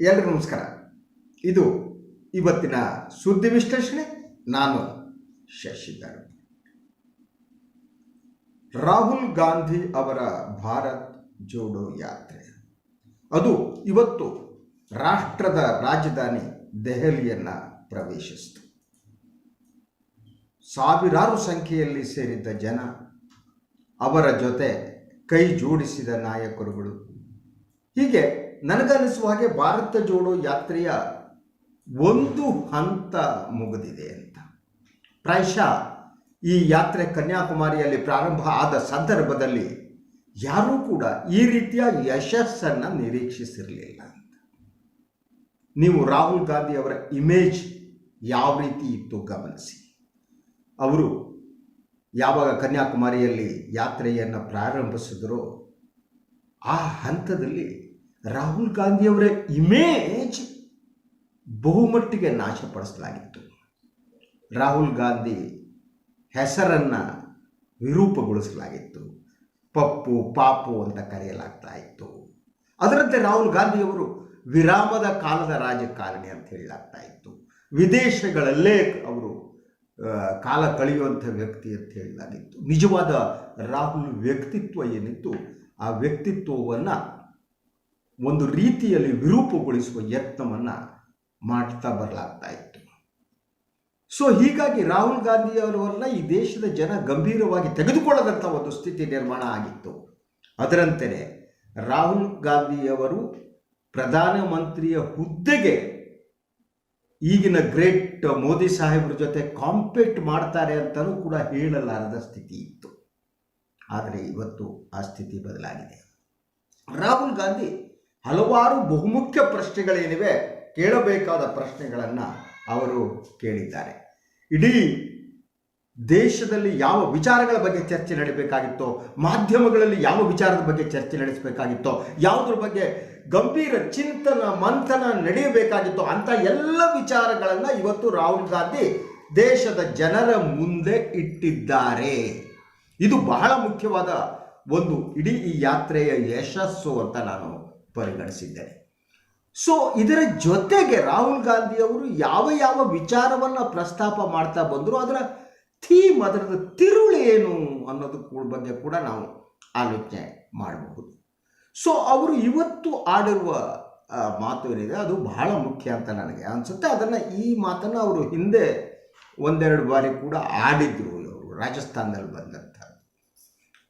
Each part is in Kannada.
ಎಲ್ರಿಗೂ ನಮಸ್ಕಾರ. ಇದು ಇವತ್ತಿನ ಸುದ್ದಿ ವಿಶ್ಲೇಷಣೆ. ನಾನು ಶಶಿಧರ್. ರಾಹುಲ್ ಗಾಂಧಿ ಅವರ ಭಾರತ್ ಜೋಡೋ ಯಾತ್ರೆ. ಅದು ಇವತ್ತು ರಾಷ್ಟ್ರದ ರಾಜಧಾನಿ ದೆಹಲಿಯನ್ನು ಪ್ರವೇಶಿಸಿತು. ಸಾವಿರಾರು ಸಂಖ್ಯೆಯಲ್ಲಿ ಸೇರಿದ್ದ ಜನ ಅವರ ಜೊತೆ ಕೈ ಜೋಡಿಸಿದ ನಾಯಕರುಗಳು. ಹೀಗೆ ನನಗನ್ನಿಸುವ ಹಾಗೆ ಭಾರತ ಜೋಡೋ ಯಾತ್ರೆಯ ಒಂದು ಹಂತ ಮುಗಿದಿದೆ ಅಂತ. ಪ್ರಾಯಶಃ ಈ ಯಾತ್ರೆ ಕನ್ಯಾಕುಮಾರಿಯಲ್ಲಿ ಪ್ರಾರಂಭ ಆದ ಸಂದರ್ಭದಲ್ಲಿ ಯಾರೂ ಕೂಡ ಈ ರೀತಿಯ ಯಶಸ್ಸನ್ನು ನಿರೀಕ್ಷಿಸಿರಲಿಲ್ಲ ಅಂತ. ನೀವು ರಾಹುಲ್ ಗಾಂಧಿ ಅವರ ಇಮೇಜ್ ಯಾವ ರೀತಿ ಇತ್ತು ಗಮನಿಸಿ. ಅವರು ಯಾವಾಗ ಕನ್ಯಾಕುಮಾರಿಯಲ್ಲಿ ಯಾತ್ರೆಯನ್ನು ಪ್ರಾರಂಭಿಸಿದರೋ ಆ ಹಂತದಲ್ಲಿ ರಾಹುಲ್ ಗಾಂಧಿಯವರ ಇಮೇಜ್ ಬಹುಮಟ್ಟಿಗೆ ನಾಶಪಡಿಸಲಾಗಿತ್ತು. ರಾಹುಲ್ ಗಾಂಧಿ ಹೆಸರನ್ನು ವಿರೂಪಗೊಳಿಸಲಾಗಿತ್ತು. ಪಪ್ಪು, ಪಾಪು ಅಂತ ಕರೆಯಲಾಗ್ತಾ ಇತ್ತು. ಅದರಂತೆ ರಾಹುಲ್ ಗಾಂಧಿಯವರು ವಿರಾಮದ ಕಾಲದ ರಾಜಕಾರಣಿ ಅಂತ ಹೇಳಲಾಗ್ತಾ ಇತ್ತು. ವಿದೇಶಗಳಲ್ಲೇ ಅವರು ಕಾಲ ಕಳೆಯುವಂಥ ವ್ಯಕ್ತಿ ಅಂತ ಹೇಳಲಾಗಿತ್ತು. ನಿಜವಾದ ರಾಹುಲ್ ವ್ಯಕ್ತಿತ್ವ ಏನಿತ್ತು? ಆ ವ್ಯಕ್ತಿತ್ವವನ್ನು ಒಂದು ರೀತಿಯಲ್ಲಿ ವಿರೂಪಗೊಳಿಸುವ ಯತ್ನವನ್ನು ಮಾಡ್ತಾ ಬರಲಾಗ್ತಾ ಇತ್ತು. ಸೊ ಹೀಗಾಗಿ ರಾಹುಲ್ ಗಾಂಧಿ ಅವರನ್ನ ಈ ದೇಶದ ಜನ ಗಂಭೀರವಾಗಿ ತೆಗೆದುಕೊಳ್ಳದಂಥ ಒಂದು ಸ್ಥಿತಿ ನಿರ್ಮಾಣ ಆಗಿತ್ತು. ಅದರಂತೆಯೇ ರಾಹುಲ್ ಗಾಂಧಿಯವರು ಪ್ರಧಾನಮಂತ್ರಿಯ ಹುದ್ದೆಗೆ ಈಗಿನ ಗ್ರೇಟ್ ಮೋದಿ ಸಾಹೇಬ್ರ ಜೊತೆ ಕಾಂಪೀಟ್ ಮಾಡ್ತಾರೆ ಅಂತಲೂ ಕೂಡ ಹೇಳಲಾರದ ಸ್ಥಿತಿ ಇತ್ತು. ಆದರೆ ಇವತ್ತು ಆ ಸ್ಥಿತಿ ಬದಲಾಗಿದೆ. ರಾಹುಲ್ ಗಾಂಧಿ ಹಲವಾರು ಬಹುಮುಖ್ಯ ಪ್ರಶ್ನೆಗಳೇನಿವೆ ಕೇಳಬೇಕಾದ ಪ್ರಶ್ನೆಗಳನ್ನು ಅವರು ಕೇಳಿದ್ದಾರೆ. ಇಡೀ ದೇಶದಲ್ಲಿ ಯಾವ ವಿಚಾರಗಳ ಬಗ್ಗೆ ಚರ್ಚೆ ನಡೆಯಬೇಕಾಗಿತ್ತೋ ಮಾಧ್ಯಮಗಳಲ್ಲಿ ಯಾವ ವಿಚಾರದ ಬಗ್ಗೆ ಚರ್ಚೆ ನಡೆಸಬೇಕಾಗಿತ್ತೋ, ಯಾವುದ್ರ ಬಗ್ಗೆ ಗಂಭೀರ ಚಿಂತನ, ಮಂಥನ ನಡೆಯಬೇಕಾಗಿತ್ತೋ ಅಂತ ಎಲ್ಲ ವಿಚಾರಗಳನ್ನು ಇವತ್ತು ರಾಹುಲ್ ಗಾಂಧಿ ದೇಶದ ಜನರ ಮುಂದೆ ಇಟ್ಟಿದ್ದಾರೆ. ಇದು ಬಹಳ ಮುಖ್ಯವಾದ ಒಂದು ಇಡೀ ಈ ಯಾತ್ರೆಯ ಯಶಸ್ಸು ಅಂತ ನಾನು ಪರಿಗಣಿಸಿದ್ದೇನೆ ಸೊ ಇದರ ಜೊತೆಗೆ ರಾಹುಲ್ ಗಾಂಧಿ ಅವರು ಯಾವ ಯಾವ ವಿಚಾರವನ್ನು ಪ್ರಸ್ತಾಪ ಮಾಡ್ತಾ ಬಂದರು, ಅದರ ಥೀಮ್ ಅದರದ ತಿರುಳು ಏನು ಅನ್ನೋದು ಬಗ್ಗೆ ಕೂಡ ನಾವು ಆಲೋಚನೆ ಮಾಡಬಹುದು. ಸೊ ಅವರು ಇವತ್ತು ಆಡಿರುವ ಮಾತು ಏನಿದೆ, ಅದು ಬಹಳ ಮುಖ್ಯ ಅಂತ ನನಗೆ ಅನಿಸುತ್ತೆ. ಅದನ್ನು ಈ ಮಾತನ್ನು ಅವರು ಹಿಂದೆ ಒಂದೆರಡು ಬಾರಿ ಕೂಡ ಆಡಿದ್ರು ಅವರು ರಾಜಸ್ಥಾನದಲ್ಲಿ ಬಂದಂಥ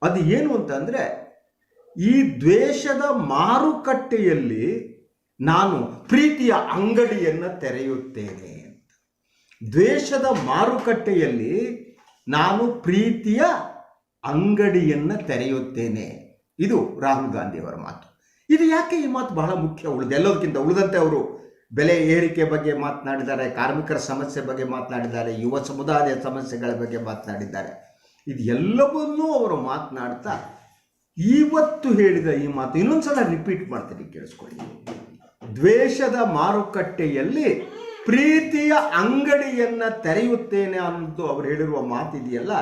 ಅದು ಏನು ಅಂತಂದರೆ ಈ ದ್ವೇಷದ ಮಾರುಕಟ್ಟೆಯಲ್ಲಿ ನಾನು ಪ್ರೀತಿಯ ಅಂಗಡಿಯನ್ನು ತೆರೆಯುತ್ತೇನೆ ದ್ವೇಷದ ಮಾರುಕಟ್ಟೆಯಲ್ಲಿ ನಾನು ಪ್ರೀತಿಯ ಅಂಗಡಿಯನ್ನು ತೆರೆಯುತ್ತೇನೆ. ಇದು ರಾಹುಲ್ ಗಾಂಧಿಯವರ ಮಾತು. ಇದು ಯಾಕೆ ಈ ಮಾತು ಬಹಳ ಮುಖ್ಯ ಉಳಿದ? ಎಲ್ಲದಕ್ಕಿಂತ ಉಳಿದಂತೆ ಅವರು ಬೆಲೆ ಏರಿಕೆ ಬಗ್ಗೆ ಮಾತನಾಡಿದ್ದಾರೆ, ಕಾರ್ಮಿಕರ ಸಮಸ್ಯೆ ಬಗ್ಗೆ ಮಾತನಾಡಿದ್ದಾರೆ, ಯುವ ಸಮುದಾಯದ ಸಮಸ್ಯೆಗಳ ಬಗ್ಗೆ ಮಾತನಾಡಿದ್ದಾರೆ. ಇದು ಎಲ್ಲವನ್ನೂ ಅವರು ಮಾತನಾಡ್ತಾ ಇವತ್ತು ಹೇಳಿದ ಈ ಮಾತು ಇನ್ನೊಂದ್ಸಲ ರಿಪೀಟ್ ಮಾಡ್ತೀನಿ ಕೇಳಿಸ್ಕೊಳ್ಳಿ. ದ್ವೇಷದ ಮಾರುಕಟ್ಟೆಯಲ್ಲಿ ಪ್ರೀತಿಯ ಅಂಗಡಿಯನ್ನು ತೆರೆಯುತ್ತೇನೆ ಅನ್ನೋದು ಅವರು ಹೇಳಿರುವ ಮಾತಿದೆಯಲ್ಲ,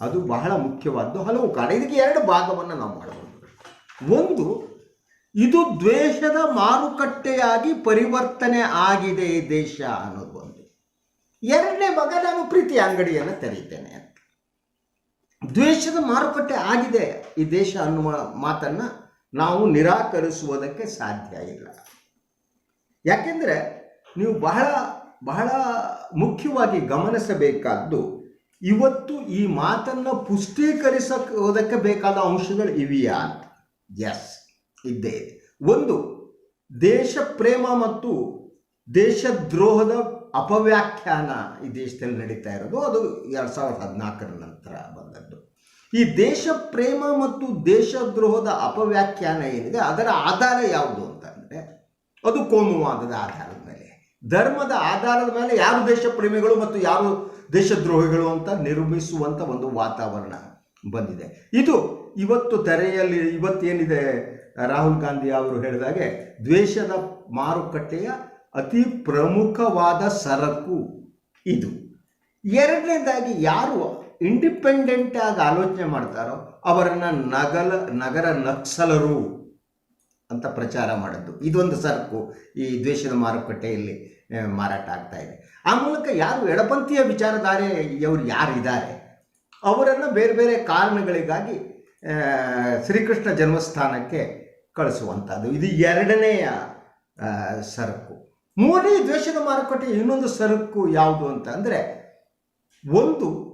ಅದು ಬಹಳ ಮುಖ್ಯವಾದ್ದು. ಹಲವು ಕಾರಣ, ಇದಕ್ಕೆ ಎರಡು ಭಾಗವನ್ನು ನಾವು ಮಾಡಬಹುದು ಒಂದು, ಇದು ದ್ವೇಷದ ಮಾರುಕಟ್ಟೆಯಾಗಿ ಪರಿವರ್ತನೆ ಆಗಿದೆ ಈ ದೇಶ ಅನ್ನೋದು ಒಂದು. ಎರಡನೇ ಭಾಗ, ನಾನು ಪ್ರೀತಿಯ ಅಂಗಡಿಯನ್ನು ತೆರೆಯುತ್ತೇನೆ ಅಂತ. ದ್ವೇಷದ ಮಾರುಕಟ್ಟೆ ಆಗಿದೆ ಈ ದೇಶ ಅನ್ನುವ ಮಾತನ್ನು ನಾವು ನಿರಾಕರಿಸುವುದಕ್ಕೆ ಸಾಧ್ಯ ಇಲ್ಲ. ಯಾಕೆಂದರೆ ನೀವು ಬಹಳ ಬಹಳ ಮುಖ್ಯವಾಗಿ ಗಮನಿಸಬೇಕಾದ್ದು ಇವತ್ತು ಈ ಮಾತನ್ನು ಪುಷ್ಟೀಕರಿಸೋದಕ್ಕೆ ಬೇಕಾದ ಅಂಶಗಳು ಇವೆಯಾ ಅಂತ. ಎಸ್ ಇದ್ದೇ ಇದೆ. ಒಂದು, ದೇಶ ಪ್ರೇಮ ಮತ್ತು ದೇಶದ್ರೋಹದ ಅಪವ್ಯಾಖ್ಯಾನ ಈ ದೇಶದಲ್ಲಿ ನಡೀತಾ ಇರೋದು. ಅದು ಎರಡು ಸಾವಿರದ ಹದಿನಾಲ್ಕರ ನಂತರ ಬಂದದ್ದು. ಈ ದೇಶ ಪ್ರೇಮ ಮತ್ತು ದೇಶದ್ರೋಹದ ಅಪವ್ಯಾಖ್ಯಾನ ಏನಿದೆ, ಅದರ ಆಧಾರ ಯಾವುದು ಅಂತಂದರೆ ಅದು ಕೋಮುವಾದದ ಆಧಾರದ ಮೇಲೆ. ಧರ್ಮದ ಆಧಾರದ ಮೇಲೆ ಯಾರು ದೇಶ ಪ್ರೇಮಿಗಳು ಮತ್ತು ಯಾರು ದೇಶದ್ರೋಹಿಗಳು ಅಂತ ನಿರ್ಮಿಸುವಂಥ ಒಂದು ವಾತಾವರಣ ಬಂದಿದೆ. ಇದು ಇವತ್ತು ತೆರೆಯಲ್ಲಿ ಇವತ್ತೇನಿದೆ, ರಾಹುಲ್ ಗಾಂಧಿ ಅವರು ಹೇಳಿದಾಗೆ, ದ್ವೇಷದ ಮಾರುಕಟ್ಟೆಯ ಅತಿ ಪ್ರಮುಖವಾದ ಸರಕು ಇದು. ಎರಡನೇದಾಗಿ ಯಾರು ಇಂಡಿಪೆಂಡೆಂಟ್ ಆಗಿ ಆಲೋಚನೆ ಮಾಡ್ತಾರೋ ಅವರನ್ನು ನಗಲ, ನಗರ ನಕ್ಸಲರು ಅಂತ ಪ್ರಚಾರ ಮಾಡಿದ್ದು ಇದೊಂದು ಸರಕು ಈ ದ್ವೇಷದ ಮಾರುಕಟ್ಟೆಯಲ್ಲಿ ಮಾರಾಟ ಆಗ್ತಾ ಇದೆ. ಆ ಮೂಲಕ ಯಾರು ಎಡಪಂಥೀಯ ವಿಚಾರಧಾರೆ ಅವ್ರು ಯಾರು ಇದ್ದಾರೆ ಅವರನ್ನು ಬೇರೆ ಬೇರೆ ಕಾರಣಗಳಿಗಾಗಿ ಶ್ರೀಕೃಷ್ಣ ಜನ್ಮಸ್ಥಾನಕ್ಕೆ ಕಳಿಸುವಂಥದ್ದು. ಇದು ಎರಡನೆಯ ಸರಕು. ಮೂರನೇ ದ್ವೇಷದ ಮಾರುಕಟ್ಟೆ ಇನ್ನೊಂದು ಸರಕು ಯಾವುದು ಅಂತ ಅಂದರೆ ಒಂದು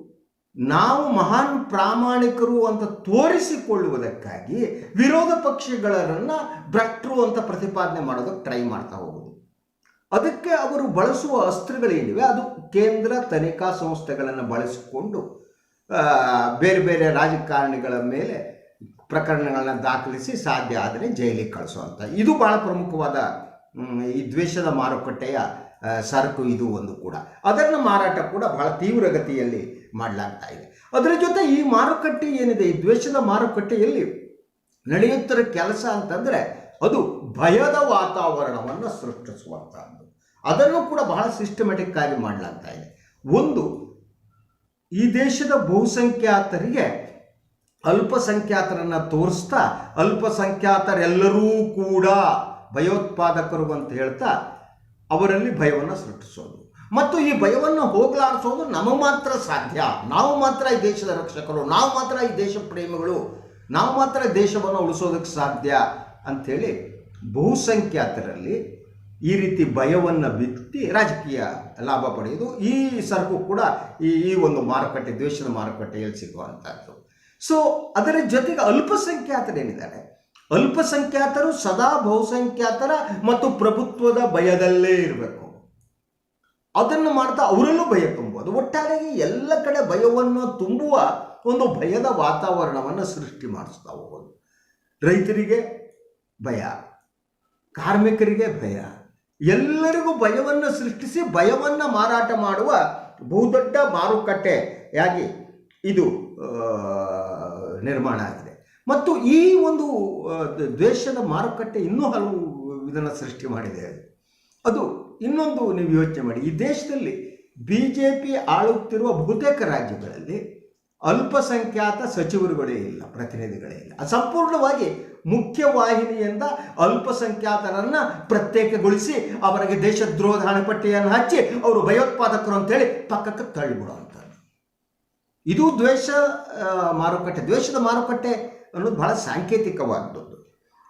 ನಾವು ಮಹಾನ್ ಪ್ರಾಮಾಣಿಕರು ಅಂತ ತೋರಿಸಿಕೊಳ್ಳುವುದಕ್ಕಾಗಿ ವಿರೋಧ ಪಕ್ಷಗಳನ್ನ ಭ್ರಷ್ಟರು ಅಂತ ಪ್ರತಿಪಾದನೆ ಮಾಡೋದಕ್ಕೆ ಟ್ರೈ ಮಾಡ್ತಾ ಹೋಗೋದು. ಅದಕ್ಕೆ ಅವರು ಬಳಸುವ ಅಸ್ತ್ರಗಳೇನಿವೆ ಅದು ಕೇಂದ್ರ ತನಿಖಾ ಸಂಸ್ಥೆಗಳನ್ನು ಬಳಸಿಕೊಂಡು ಬೇರೆ ಬೇರೆ ರಾಜಕಾರಣಿಗಳ ಮೇಲೆ ಪ್ರಕರಣಗಳನ್ನ ದಾಖಲಿಸಿ ಸಾಧ್ಯ ಆದರೆ ಜೈಲಿಗೆ ಕಳಿಸುವಂಥ ಇದು ಬಹಳ ಪ್ರಮುಖವಾದ ಈ ದ್ವೇಷದ ಮಾರುಕಟ್ಟೆಯ ಸರಕು ಇದು ಒಂದು ಕೂಡ. ಅದನ್ನು ಮಾರಾಟ ಕೂಡ ಬಹಳ ತೀವ್ರಗತಿಯಲ್ಲಿ ಮಾಡಲಾಗ್ತಾ ಇದೆ. ಅದರ ಜೊತೆ ಈ ಮಾರುಕಟ್ಟೆ ಏನಿದೆ, ಈ ದ್ವೇಷದ ಮಾರುಕಟ್ಟೆಯಲ್ಲಿ ನಡೆಯುತ್ತಿರುವ ಕೆಲಸ ಅಂತಂದರೆ ಅದು ಭಯದ ವಾತಾವರಣವನ್ನು ಸೃಷ್ಟಿಸುವಂಥದ್ದು ಅದನ್ನು ಕೂಡ ಬಹಳ ಸಿಸ್ಟಮೆಟಿಕ್ ಆಗಿ ಮಾಡಲಾಗ್ತಾ ಇದೆ. ಒಂದು, ಈ ದೇಶದ ಬಹುಸಂಖ್ಯಾತರಿಗೆ ಅಲ್ಪಸಂಖ್ಯಾತರನ್ನು ತೋರಿಸ್ತಾ, ಅಲ್ಪಸಂಖ್ಯಾತರೆಲ್ಲರೂ ಕೂಡ ಭಯೋತ್ಪಾದಕರು ಅಂತ ಹೇಳ್ತಾ ಅವರಲ್ಲಿ ಭಯವನ್ನು ಸೃಷ್ಟಿಸೋದು. ಮತ್ತು ಈ ಭಯವನ್ನು ಹೋಗಲಾಡಿಸೋದು ನಮಗೆ ಮಾತ್ರ ಸಾಧ್ಯ. ನಾವು ಮಾತ್ರ ಈ ದೇಶದ ರಕ್ಷಕರು. ನಾವು ಮಾತ್ರ ಈ ದೇಶ ಪ್ರೇಮಿಗಳು. ನಾವು ಮಾತ್ರ ದೇಶವನ್ನು ಉಳಿಸೋದಕ್ಕೆ ಸಾಧ್ಯ ಅಂಥೇಳಿ ಬಹುಸಂಖ್ಯಾತರಲ್ಲಿ ಈ ರೀತಿ ಭಯವನ್ನು ಬಿತ್ತಿ ರಾಜಕೀಯ ಲಾಭ ಪಡೆಯೋದು ಈ ಸರಕು ಕೂಡ ಈ ಈ ಒಂದು ಮಾರುಕಟ್ಟೆ, ದ್ವೇಷದ ಮಾರುಕಟ್ಟೆಯಲ್ಲಿ ಸಿಗುವಂಥದ್ದು. ಸೊ ಅದರ ಜೊತೆಗೆ ಅಲ್ಪಸಂಖ್ಯಾತರೇನಿದ್ದಾರೆ? ಅಲ್ಪಸಂಖ್ಯಾತರು ಸದಾ ಬಹುಸಂಖ್ಯಾತರ ಮತ್ತು ಪ್ರಭುತ್ವದ ಭಯದಲ್ಲೇ ಇರಬೇಕು. ಅದನ್ನು ಮಾಡ್ತಾ ಅವರಲ್ಲೂ ಭಯ ತುಂಬುವುದು. ಒಟ್ಟಾರೆಯಾಗಿ ಎಲ್ಲ ಕಡೆ ಭಯವನ್ನು ತುಂಬುವ ಒಂದು ಭಯದ ವಾತಾವರಣವನ್ನು ಸೃಷ್ಟಿ ಮಾಡಿಸ್ತಾ ಹೋಗೋದು. ರೈತರಿಗೆ ಭಯ, ಕಾರ್ಮಿಕರಿಗೆ ಭಯ, ಎಲ್ಲರಿಗೂ ಭಯವನ್ನು ಸೃಷ್ಟಿಸಿ ಭಯವನ್ನು ಮಾರಾಟ ಮಾಡುವ ಬಹುದೊಡ್ಡ ಮಾರುಕಟ್ಟೆಯಾಗಿ ಇದು ನಿರ್ಮಾಣ ಆಗಿದೆ. ಮತ್ತು ಈ ಒಂದು ದ್ವೇಷದ ಮಾರುಕಟ್ಟೆ ಇನ್ನೂ ಹಲವು ಇದನ್ನು ಸೃಷ್ಟಿ ಮಾಡಿದೆ. ಅದು ಇನ್ನೊಂದು ನೀವು ಯೋಚನೆ ಮಾಡಿ. ಈ ದೇಶದಲ್ಲಿ ಬಿ ಜೆ ಪಿ ಆಳುತ್ತಿರುವ ಬಹುತೇಕ ರಾಜ್ಯಗಳಲ್ಲಿ ಅಲ್ಪಸಂಖ್ಯಾತ ಸಚಿವರುಗಳೇ ಇಲ್ಲ, ಪ್ರತಿನಿಧಿಗಳೇ ಇಲ್ಲ. ಸಂಪೂರ್ಣವಾಗಿ ಮುಖ್ಯವಾಹಿನಿಯಿಂದ ಅಲ್ಪಸಂಖ್ಯಾತರನ್ನು ಪ್ರತ್ಯೇಕಗೊಳಿಸಿ ಅವರಿಗೆ ದೇಶದ್ರೋಹದ ಹಣಪಟ್ಟಿಯನ್ನು ಹಚ್ಚಿ ಅವರು ಭಯೋತ್ಪಾದಕರು ಅಂತೇಳಿ ಪಕ್ಕಕ್ಕೆ ತಳ್ಳಿಬಿಡುವಂಥದ್ದು. ಇದು ದ್ವೇಷ ಮಾರುಕಟ್ಟೆ. ದ್ವೇಷದ ಮಾರುಕಟ್ಟೆ ಅನ್ನೋದು ಬಹಳ ಸಾಂಕೇತಿಕವಾದದ್ದು.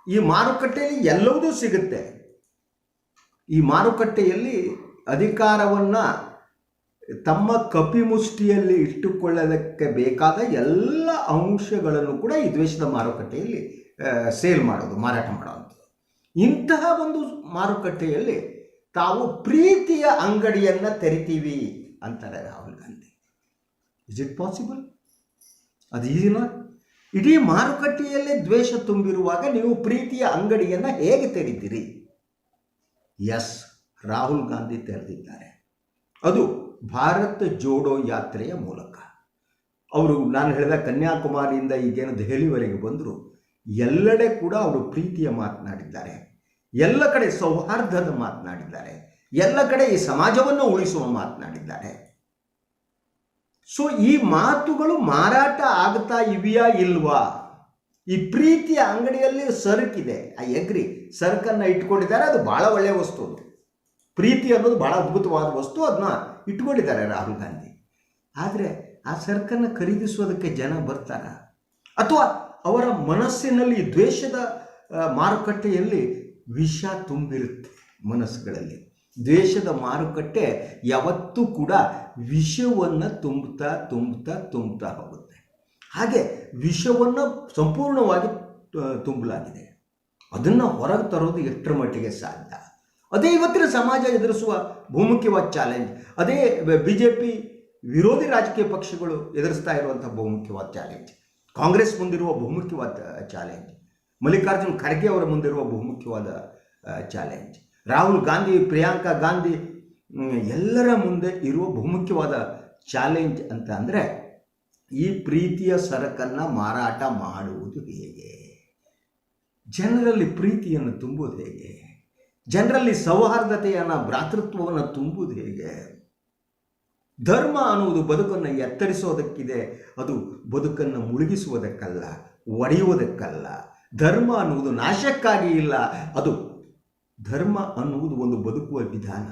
ಈ ಮಾರುಕಟ್ಟೆಯಲ್ಲಿ ಎಲ್ಲವೂ ಸಿಗುತ್ತೆ. ಈ ಮಾರುಕಟ್ಟೆಯಲ್ಲಿ ಅಧಿಕಾರವನ್ನು ತಮ್ಮ ಕಪಿಮುಷ್ಟಿಯಲ್ಲಿ ಇಟ್ಟುಕೊಳ್ಳೋದಕ್ಕೆ ಬೇಕಾದ ಎಲ್ಲ ಅಂಶಗಳನ್ನು ಕೂಡ ಈ ದ್ವೇಷದ ಮಾರುಕಟ್ಟೆಯಲ್ಲಿ ಸೇಲ್ ಮಾಡೋದು, ಮಾರಾಟ ಮಾಡೋವಂಥದ್ದು. ಇಂತಹ ಒಂದು ಮಾರುಕಟ್ಟೆಯಲ್ಲಿ ತಾವು ಪ್ರೀತಿಯ ಅಂಗಡಿಯನ್ನು ತೆರಿತೀವಿ ಅಂತಾರೆ Rahul Gandhi. Is it possible ಅದು ಈಸಿನ ಇಡೀ ಮಾರುಕಟ್ಟೆಯಲ್ಲೇ ದ್ವೇಷ ತುಂಬಿರುವಾಗ ನೀವು ಪ್ರೀತಿಯ ಅಂಗಡಿಯನ್ನು ಹೇಗೆ ತೆರೀತೀರಿ ಎಸ್, ರಾಹುಲ್ ಗಾಂಧಿ ತೆರೆದಿದ್ದಾರೆ. ಅದು ಭಾರತ್ ಜೋಡೋ ಯಾತ್ರೆಯ ಮೂಲಕ. ಅವರು, ನಾನು ಹೇಳಿದ ಕನ್ಯಾಕುಮಾರಿಯಿಂದ ಈಗೇನು ದೆಹಲಿವರೆಗೆ ಬಂದರು, ಎಲ್ಲೆಡೆ ಕೂಡ ಅವರು ಪ್ರೀತಿಯ ಮಾತನಾಡಿದ್ದಾರೆ. ಎಲ್ಲ ಕಡೆ ಸೌಹಾರ್ದದ ಮಾತನಾಡಿದ್ದಾರೆ. ಎಲ್ಲ ಕಡೆ ಈ ಸಮಾಜವನ್ನು ಉಳಿಸುವ ಮಾತನಾಡಿದ್ದಾರೆ. ಸೊ ಈ ಮಾತುಗಳು ಮಾರಾಟ ಆಗ್ತಾ ಇವೆಯಾ ಇಲ್ವಾ? ಈ ಪ್ರೀತಿಯ ಅಂಗಡಿಯಲ್ಲಿ ಸರಕಿದೆ ಐ ಅಗ್ರಿ ಸರಕನ್ನು ಇಟ್ಕೊಂಡಿದ್ದಾರೆ ಅದು ಭಾಳ ಒಳ್ಳೆಯ ವಸ್ತು ಅದು. ಪ್ರೀತಿ ಅನ್ನೋದು ಭಾಳ ಅದ್ಭುತವಾದ ವಸ್ತು ಅದನ್ನ ಇಟ್ಕೊಂಡಿದ್ದಾರೆ ರಾಹುಲ್ ಗಾಂಧಿ. ಆದರೆ ಆ ಸರಕನ್ನು ಖರೀದಿಸೋದಕ್ಕೆ ಜನ ಬರ್ತಾರ? ಅಥವಾ ಅವರ ಮನಸ್ಸಿನಲ್ಲಿ ದ್ವೇಷದ ಆ, ಮಾರುಕಟ್ಟೆಯಲ್ಲಿ ವಿಷ ತುಂಬಿರುತ್ತೆ ಮನಸ್ಸುಗಳಲ್ಲಿ? ದ್ವೇಷದ ಮಾರುಕಟ್ಟೆ ಯಾವತ್ತೂ ಕೂಡ ವಿಷವನ್ನು ತುಂಬುತ್ತಾ ತುಂಬುತ್ತಾ ತುಂಬುತ್ತಾ ಹೋಗುತ್ತೆ. ಹಾಗೆ ವಿಷವನ್ನು ಸಂಪೂರ್ಣವಾಗಿ ತುಂಬಲಾಗಿದೆ. ಅದನ್ನು ಹೊರಗೆ ತರೋದು ಎಷ್ಟರ ಮಟ್ಟಿಗೆ ಸಾಧ್ಯ? ಅದೇ ಇವತ್ತಿನ ಸಮಾಜ ಎದುರಿಸುವ ಬಹುಮುಖ್ಯವಾದ ಚಾಲೆಂಜ್. ಅದೇ ಬಿ ಜೆ ಪಿ ವಿರೋಧಿ ರಾಜಕೀಯ ಪಕ್ಷಗಳು ಎದುರಿಸ್ತಾ ಇರುವಂಥ ಬಹುಮುಖ್ಯವಾದ ಚಾಲೆಂಜ್. ಕಾಂಗ್ರೆಸ್ ಮುಂದಿರುವ ಬಹುಮುಖ್ಯವಾದ ಚಾಲೆಂಜ್. ಮಲ್ಲಿಕಾರ್ಜುನ್ ಖರ್ಗೆ ಅವರ ಮುಂದಿರುವ ಬಹುಮುಖ್ಯವಾದ ಚಾಲೆಂಜ್. ರಾಹುಲ್ ಗಾಂಧಿ, ಪ್ರಿಯಾಂಕಾ ಗಾಂಧಿ ಎಲ್ಲರ ಮುಂದೆ ಇರುವ ಬಹುಮುಖ್ಯವಾದ ಚಾಲೆಂಜ್ ಅಂತ ಅಂದರೆ ಈ ಪ್ರೀತಿಯ ಸರಕನ್ನು ಮಾರಾಟ ಮಾಡುವುದು ಹೇಗೆ? ಜನರಲ್ಲಿ ಪ್ರೀತಿಯನ್ನು ತುಂಬುವುದು ಹೇಗೆ? ಜನರಲ್ಲಿ ಸೌಹಾರ್ದತೆಯನ್ನು, ಭ್ರಾತೃತ್ವವನ್ನು ತುಂಬುವುದು ಹೇಗೆ? ಧರ್ಮ ಅನ್ನುವುದು ಬದುಕನ್ನು ಎತ್ತರಿಸೋದಕ್ಕಿದೆ, ಅದು ಬದುಕನ್ನು ಮುಳುಗಿಸುವುದಕ್ಕಲ್ಲ, ಒಡೆಯುವುದಕ್ಕಲ್ಲ. ಧರ್ಮ ಅನ್ನುವುದು ನಾಶಕ್ಕಾಗಿ ಇಲ್ಲ, ಅದು ಧರ್ಮ ಅನ್ನುವುದು ಒಂದು ಬದುಕುವ ವಿಧಾನ.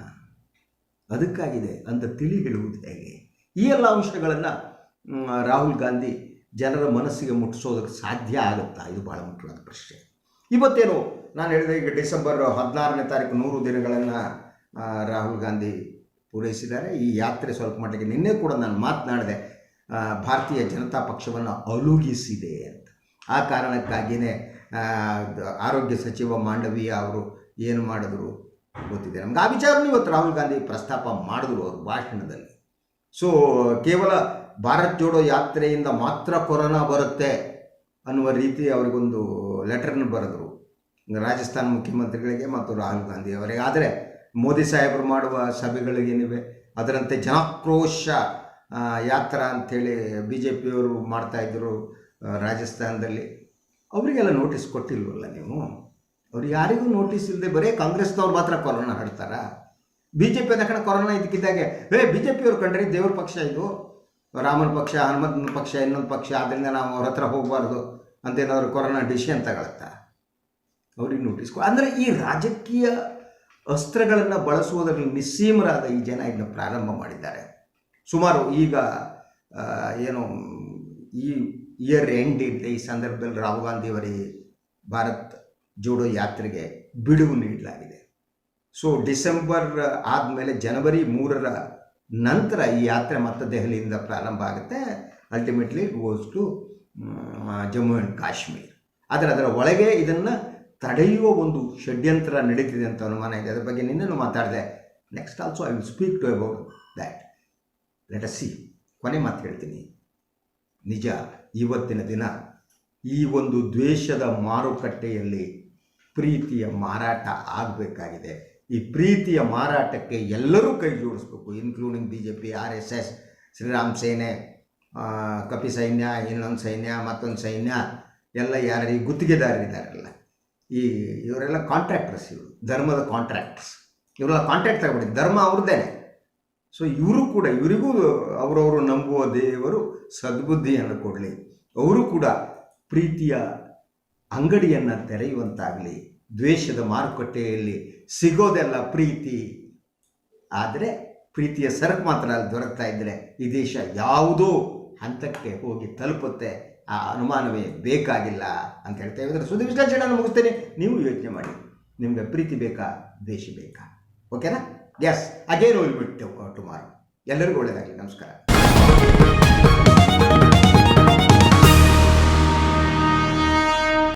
ಅದಕ್ಕಾಗಿದೆ ಅಂತ ತಿಳಿ ಹೇಳುವುದು ಹೇಗೆ? ಈ ಎಲ್ಲ ಅಂಶಗಳನ್ನು ರಾಹುಲ್ ಗಾಂಧಿ ಜನರ ಮನಸ್ಸಿಗೆ ಮುಟ್ಟಿಸೋದಕ್ಕೆ ಸಾಧ್ಯ ಆಗುತ್ತಾ? ಇದು ಭಾಳ ಮುಖ್ಯವಾದ ಪ್ರಶ್ನೆ. ಇವತ್ತೇನು ನಾನು ಹೇಳಿದೆ, ಈಗ ಡಿಸೆಂಬರ್ ಹದಿನಾರನೇ ತಾರೀಕು ನೂರು ದಿನಗಳನ್ನು ರಾಹುಲ್ ಗಾಂಧಿ ಪೂರೈಸಿದ್ದಾರೆ. ಈ ಯಾತ್ರೆ ಸ್ವಲ್ಪ ಮಟ್ಟಿಗೆ ನಿನ್ನೆ ಕೂಡ ನಾನು ಮಾತನಾಡಿದೆ. ಭಾರತೀಯ ಜನತಾ ಪಕ್ಷವನ್ನು ಅಲುಗಿಸಿದೆ ಅಂತ. ಆ ಕಾರಣಕ್ಕಾಗಿಯೇ ಆರೋಗ್ಯ ಸಚಿವ ಮಾಂಡವೀಯ ಅವರು ಏನು ಮಾಡಿದ್ರು ಗೊತ್ತಿದೆ. ನಮ್ಗೆ ಆ ವಿಚಾರನೂ ಇವತ್ತು ರಾಹುಲ್ ಗಾಂಧಿ ಪ್ರಸ್ತಾಪ ಮಾಡಿದ್ರು ಅವ್ರ ಭಾಷಣದಲ್ಲಿ. ಸೊ ಕೇವಲ ಭಾರತ್ ಜೋಡೋ ಯಾತ್ರೆಯಿಂದ ಮಾತ್ರ ಕೊರೋನಾ ಬರುತ್ತೆ ಅನ್ನುವ ರೀತಿ ಅವರಿಗೊಂದು ಲೆಟರ್ನ ಬರೆದರು. ರಾಜಸ್ಥಾನ ಮುಖ್ಯಮಂತ್ರಿಗಳಿಗೆ ಮತ್ತು ರಾಹುಲ್ ಗಾಂಧಿ ಅವರಿಗೆ ಆದರೆ ಮೋದಿ ಸಾಹೇಬರು ಮಾಡುವ ಸಭೆಗಳಿಗೇನಿವೆ? ಅದರಂತೆ ಜನಾಕ್ರೋಶ ಯಾತ್ರ ಅಂಥೇಳಿ ಬಿ ಜೆ ಪಿಯವರು ಮಾಡ್ತಾಯಿದ್ರು ರಾಜಸ್ಥಾನದಲ್ಲಿ. ಅವರಿಗೆಲ್ಲ ನೋಟಿಸ್ ಕೊಟ್ಟಿಲ್ವಲ್ಲ ನೀವು? ಅವ್ರು ಯಾರಿಗೂ ನೋಟಿಸ್ ಇಲ್ಲದೆ ಬರೀ ಕಾಂಗ್ರೆಸ್ನವ್ರು ಮಾತ್ರ ಕೊರೋನಾ ಹರಡ್ತಾರಾ? ಬಿ ಜೆ ಪಿ ತಕ್ಷಣ ಕೊರೋನಾ ಇದಕ್ಕಿದ್ದಾಗೆ ಏ ಬಿ ಜೆ ಪಿಯವ್ರು ಕಂಡ್ರಿ ದೇವ್ರ ಪಕ್ಷ ಇದು? ರಾಮನ ಪಕ್ಷ, ಹನುಮಂತನ ಪಕ್ಷ, ಇನ್ನೊಂದು ಪಕ್ಷ ಆದ್ದರಿಂದ ನಾವು ಅವ್ರ ಹತ್ರ ಹೋಗಬಾರ್ದು ಅಂತೇನಾದ್ರು ಕೊರೋನಾ ಡಿಸಿಷನ್ ತಗೊಳತ್ತಾ? ಅವ್ರಿಗೆ ನೋಟಿಸ್ ಕೊ, ಅಂದರೆ ಈ ರಾಜಕೀಯ ಅಸ್ತ್ರಗಳನ್ನು ಬಳಸುವುದರಲ್ಲಿ ನಿಸ್ಸೀಮರಾದ ಈ ಜನ ಇದನ್ನು ಪ್ರಾರಂಭ ಮಾಡಿದ್ದಾರೆ. ಸುಮಾರು ಈಗ ಏನು, ಈ ಇಯರ್ ಎಂಡ್ ಇದೆ, ಈ ಸಂದರ್ಭದಲ್ಲಿ ರಾಹುಲ್ ಗಾಂಧಿಯವರೇ ಭಾರತ್ ಜೋಡೋ ಯಾತ್ರೆಗೆ ಬಿಡುವು ನೀಡಲಾಗಿದೆ. ಸೊ ಡಿಸೆಂಬರ್ ಆದಮೇಲೆ ಜನವರಿ ಮೂರರ ನಂತರ ಈ ಯಾತ್ರೆ ಮತ್ತೆ ದೆಹಲಿಯಿಂದ ಪ್ರಾರಂಭ ಆಗುತ್ತೆ. Ultimately goes to Jammu and Kashmir ಆದರೆ ಅದರ ಒಳಗೆ ಇದನ್ನು ತಡೆಯುವ ಒಂದು ಷಡ್ಯಂತ್ರ ನಡೀತಿದೆ ಅಂತ ಅನುಮಾನ ಇದೆ. ಅದರ ಬಗ್ಗೆ ನಿನ್ನೆನೂ ಮಾತಾಡಿದೆ. Next also I will speak to about that let us see ಕೊನೆ ಮಾತು ಹೇಳ್ತೀನಿ. ನಿಜ, ಇವತ್ತಿನ ದಿನ ಈ ಒಂದು ದ್ವೇಷದ ಮಾರುಕಟ್ಟೆಯಲ್ಲಿ ಪ್ರೀತಿಯ ಮಾರಾಟ ಆಗಬೇಕಾಗಿದೆ. ಈ ಪ್ರೀತಿಯ ಮಾರಾಟಕ್ಕೆ ಎಲ್ಲರೂ ಕೈ ಜೋಡಿಸ್ಬೇಕು including B J P R S S Sriram Sene ಕಪಿ ಸೈನ್ಯ, ಇನ್ನೊಂದು ಸೈನ್ಯ, ಮತ್ತೊಂದು ಸೈನ್ಯ, ಎಲ್ಲ ಯಾರು ಈ ಗುತ್ತಿಗೆದಾರರಿದ್ದಾರಲ್ಲ ಈ ಇವರೆಲ್ಲ ಕಾಂಟ್ರಾಕ್ಟರ್ಸ್ ಇವರು, ಧರ್ಮದ ಕಾಂಟ್ರಾಕ್ಟರ್ಸ್ ಇವರೆಲ್ಲ ಕಾಂಟ್ರಾಕ್ಟ್ ತಗೊಬಿಡಿ ಧರ್ಮ ಅವ್ರದ್ದೇನೆ. ಸೊ ಇವರು ಕೂಡ, ಇವರಿಗೂ ಅವರವರು ನಂಬುವ ದೇವರು ಸದ್ಬುದ್ಧಿಯನ್ನು ಕೊಡಲಿ. ಅವರು ಕೂಡ ಪ್ರೀತಿಯ ಅಂಗಡಿಯನ್ನು ತೆರೆಯುವಂತಾಗಲಿ, ದ್ವೇಷದ ಮಾರುಕಟ್ಟೆಯಲ್ಲಿ ಸಿಗೋದೆಲ್ಲ ಪ್ರೀತಿ. ಆದರೆ ಪ್ರೀತಿಯ ಸರಕು ಮಾತ್ರ ಅಲ್ಲಿ ದೊರಕ್ತಾ ಇದ್ದರೆ ಈ ದೇಶ ಯಾವುದೋ ಹಂತಕ್ಕೆ ಹೋಗಿ ತಲುಪುತ್ತೆ. ಆ ಅನುಮಾನವೇ ಬೇಕಾಗಿಲ್ಲ ಅಂತ ಹೇಳ್ತೇವೆ ಇದ್ದಾರೆ. ಸುದ್ದಿ ವಿಶ್ಲೇಷಣೆಯನ್ನು ಮುಗಿಸ್ತೇನೆ. ನೀವು ಯೋಚನೆ ಮಾಡಿ. ನಿಮಗೆ ಪ್ರೀತಿ ಬೇಕಾ, ದ್ವೇಷ ಬೇಕಾ? ಓಕೆನಾ? ಎಸ್ ಅಗೇನ್ ವಿಲ್ ಬಿಟ್ಟು ಟುಮಾರೋ ಎಲ್ಲರಿಗೂ ಒಳ್ಳೆಯದಾಗಲಿ ನಮಸ್ಕಾರ.